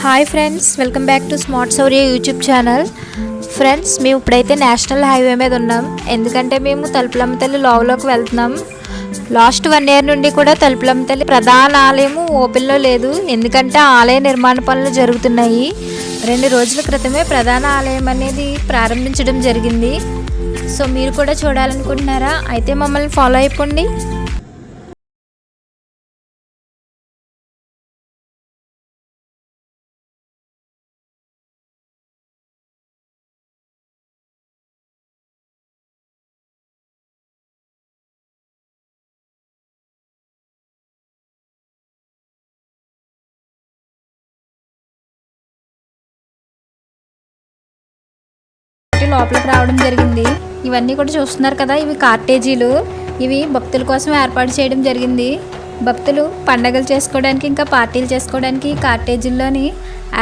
Hi friends welcome back to smart Sourya YouTube channel friends మేము ఇప్పుడైతే national highway మీద ఉన్నాం. ఎందుకంటే మేము తలుపులమ్మ తల్లి లోవలోకి వెళ్తున్నాం. లాస్ట్ వన్ ఇయర్ నుండి కూడా తలుపులమ్మ తల్లి ప్రధాన ఆలయము ఓపెన్లో లేదు. ఎందుకంటే ఆలయ నిర్మాణ పనులు జరుగుతున్నాయి. రెండు రోజుల క్రితమే ప్రధాన ఆలయం అనేది ప్రారంభించడం జరిగింది. సో మీరు కూడా చూడాలనుకుంటున్నారా? అయితే మమ్మల్ని ఫాలో అయిపోండి. లోపలికి రావడం జరిగింది. ఇవన్నీ కూడా చూస్తున్నారు కదా ఇవి కార్టేజీలు. ఇవి భక్తుల కోసం ఏర్పాటు చేయడం జరిగింది. భక్తులు పండగలు చేసుకోవడానికి ఇంకా పార్టీలు చేసుకోవడానికి ఈ కార్టేజీల్లోని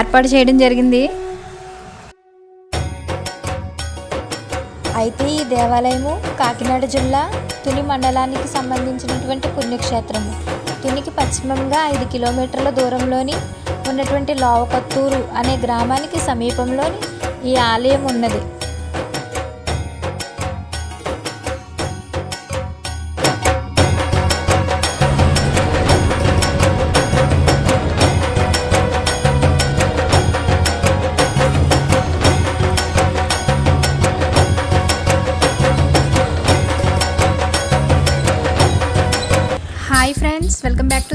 ఏర్పాటు చేయడం జరిగింది. అయితే ఈ దేవాలయము కాకినాడ జిల్లా తుని మండలానికి సంబంధించినటువంటి పుణ్యక్షేత్రము తునికి పశ్చిమంగా ఐదు కిలోమీటర్ల దూరంలోని ఉన్నటువంటి లోవకత్తూరు అనే గ్రామానికి సమీపంలోని ఈ ఆలయం ఉన్నది.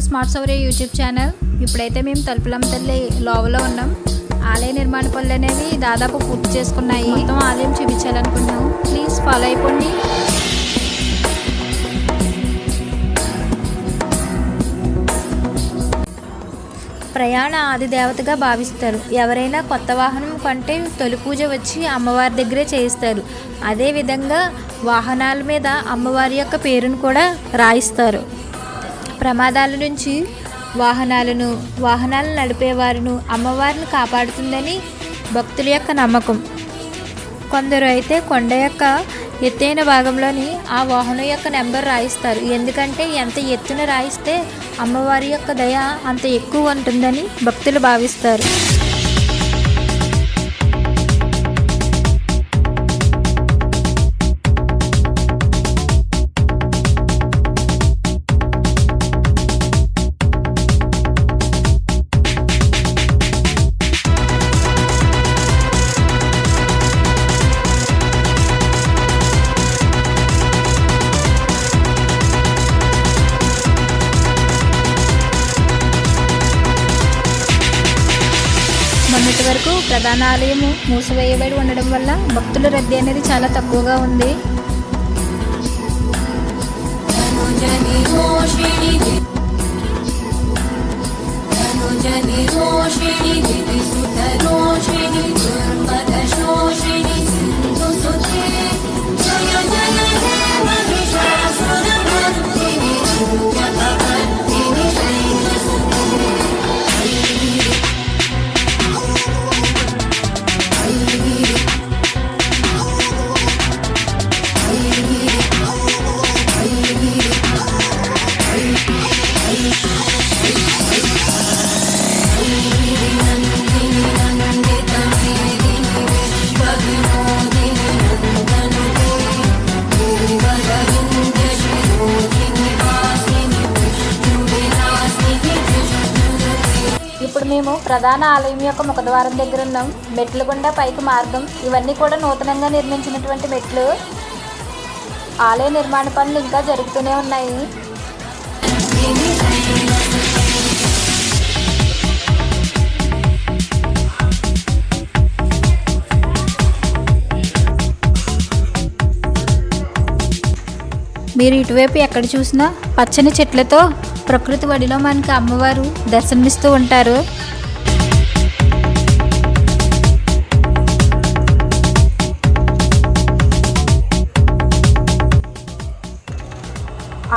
స్మార్ట్ సౌర్య యూట్యూబ్ ఛానల్ ఇప్పుడైతే మేము తలుపులమ్మ తల్లి లోవలో ఉన్నాం. ఆలయ నిర్మాణ పనులు అనేవి దాదాపు పూర్తి చేసుకున్నాయి. మొత్తం ఆలయం చూపించాలనుకున్నాం ప్లీజ్ ఫాలో అయిపోండి. ప్రయాణ ఆది దేవతగా భావిస్తారు. ఎవరైనా కొత్త వాహనం కంటే తొలి పూజ వచ్చి అమ్మవారి దగ్గరే చేయిస్తారు. అదేవిధంగా వాహనాల మీద అమ్మవారి యొక్క పేరును కూడా రాయిస్తారు. ప్రమాదాల నుంచి వాహనాలను వాహనాలను నడిపేవారును అమ్మవారిని కాపాడుతుందని భక్తుల యొక్క నమ్మకం. కొందరు అయితే కొండ యొక్క ఎత్తైన భాగంలోని ఆ వాహనం యొక్క నెంబర్ రాయిస్తారు. ఎందుకంటే ఎంత ఎత్తున రాయిస్తే అమ్మవారి యొక్క దయ అంత ఎక్కువ ఉంటుందని భక్తులు భావిస్తారు. వరకు ప్రధాన ఆలయము మూసివేయబడి ఉండడం వల్ల భక్తుల రద్దీ అనేది చాలా తక్కువగా ఉంది. ప్రధాన ఆలయం యొక్క ముఖద్వారం దగ్గర ఉన్నాం. మెట్లు గుండా పైకి మార్గం. ఇవన్నీ కూడా నూతనంగా నిర్మించినటువంటి మెట్లు. ఆలయ నిర్మాణ పనులు ఇంకా జరుగుతూనే ఉన్నాయి. మీరు ఇటువైపు ఎక్కడ చూసినా పచ్చని చెట్లతో ప్రకృతి వడిలో మనకి అమ్మవారు దర్శనమిస్తూ ఉంటారు.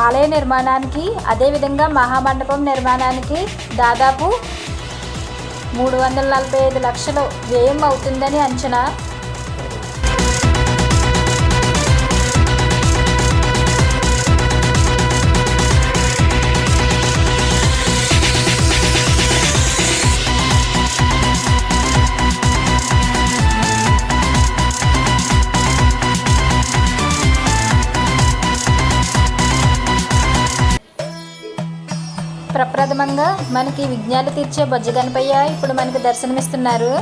ఆలయ నిర్మాణానికి అదేవిధంగా మహామండపం నిర్మాణానికి దాదాపు మూడు వందల నలభై ఐదు లక్షలు వ్యయం అవుతుందని అంచనా. ప్రప్రథమంగా మనకి విజ్ఞాలు తీర్చే బొజ్జగనపయ్య ఇప్పుడు మనకి దర్శనమిస్తున్నారు.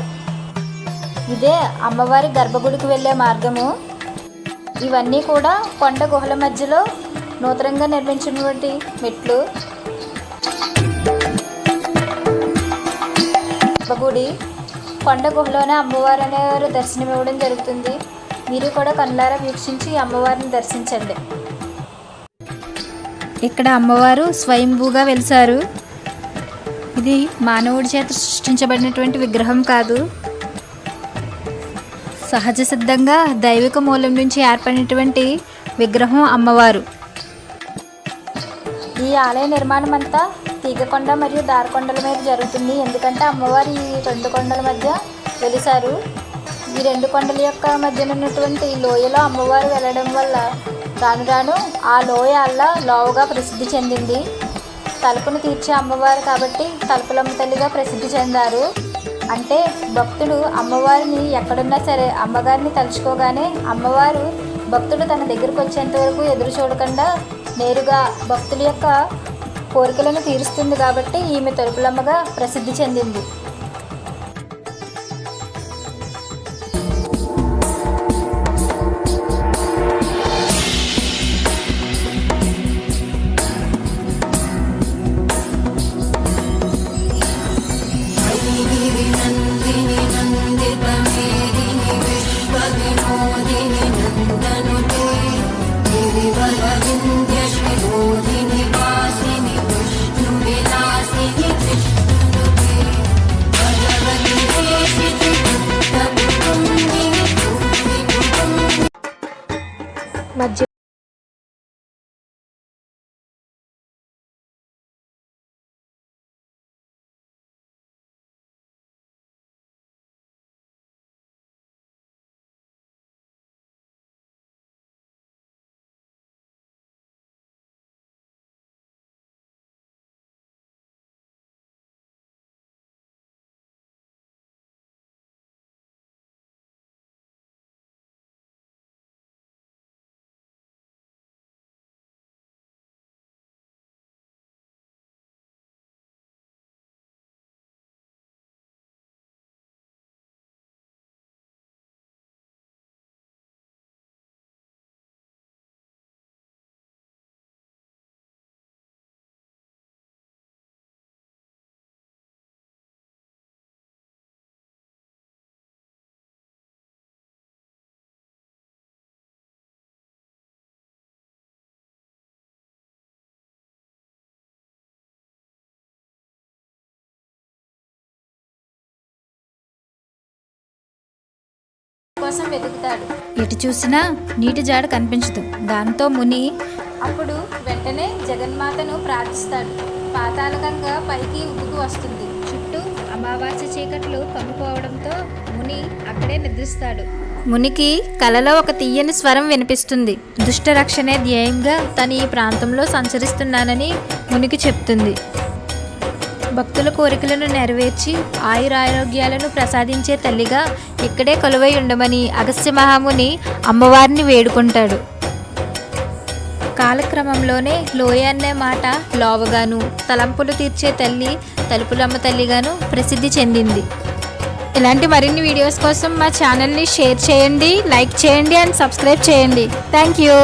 ఇదే అమ్మవారి గర్భగుడికి వెళ్ళే మార్గము. ఇవన్నీ కూడా కొండ గుహల మధ్యలో నూతనంగా నిర్మించినటువంటి మెట్లు. గర్భగుడి కొండ గుహలోనే అమ్మవారు అనేవారు దర్శనం ఇవ్వడం జరుగుతుంది. మీరు కూడా కళ్ళారా వీక్షించి అమ్మవారిని దర్శించండి. ఇక్కడ అమ్మవారు స్వయంభూగా వెలిసారు. ఇది మానవుడి చేత సృష్టించబడినటువంటి విగ్రహం కాదు. సహజ సిద్ధంగా దైవిక మూలం నుంచి ఏర్పడినటువంటి విగ్రహం అమ్మవారు. ఈ ఆలయ నిర్మాణం అంతా తీగకొండ మరియు దారకొండల మీద జరుగుతుంది. ఎందుకంటే అమ్మవారు ఈ రెండు కొండల మధ్య వెలిసారు. ఈ రెండు కొండల యొక్క మధ్యన ఉన్నటువంటి లోయలో అమ్మవారు వెళ్ళడం వల్ల రాను రాను ఆ లోయ అల్లా లోవుగా ప్రసిద్ధి చెందింది. తలుపును తీర్చే అమ్మవారు కాబట్టి తలుపులమ్మ తల్లిగా ప్రసిద్ధి చెందారు. అంటే భక్తుడు అమ్మవారిని ఎక్కడున్నా సరే అమ్మగారిని తలుచుకోగానే అమ్మవారు భక్తుడు తన దగ్గరకు వచ్చేంత వరకు ఎదురు చూడకుండా నేరుగా భక్తుల యొక్క కోరికలను తీరుస్తుంది కాబట్టి ఈమె తలుపులమ్మగా ప్రసిద్ధి చెందింది. కోసం వెతుకుతాడు. ఎటు చూసినా నీటి జాడ కనిపించదు. దాంతో ముని అప్పుడు వెంటనే జగన్మాతను ప్రార్థిస్తాడు. పాతాళకంగా పైకి ఉబ్బుకు వస్తుంది. చుట్టూ అమావాస్య చీకట్లు కమ్ముకోవడంతో ముని అక్కడే నిద్రిస్తాడు. మునికి కలలో ఒక తీయని స్వరం వినిపిస్తుంది. దుష్ట రక్షణే ధ్యేయంగా తను ఈ ప్రాంతంలో సంచరిస్తున్నానని మునికి చెప్తుంది. భక్తుల కోరికలను నెరవేర్చి ఆయురారోగ్యాలను ప్రసాదించే తల్లిగా ఇక్కడే కొలువై ఉండమని అగస్త్య మహాముని అమ్మవారిని వేడుకుంటాడు. కాలక్రమంలోనే లోయ అనే మాట లోవగాను తలంపులు తీర్చే తల్లి తలుపులమ్మ తల్లిగాను ప్రసిద్ధి చెందింది. ఇలాంటి మరిన్ని వీడియోస్ కోసం మా ఛానల్ని షేర్ చేయండి లైక్ చేయండి అండ్ సబ్స్క్రైబ్ చేయండి. Thank you.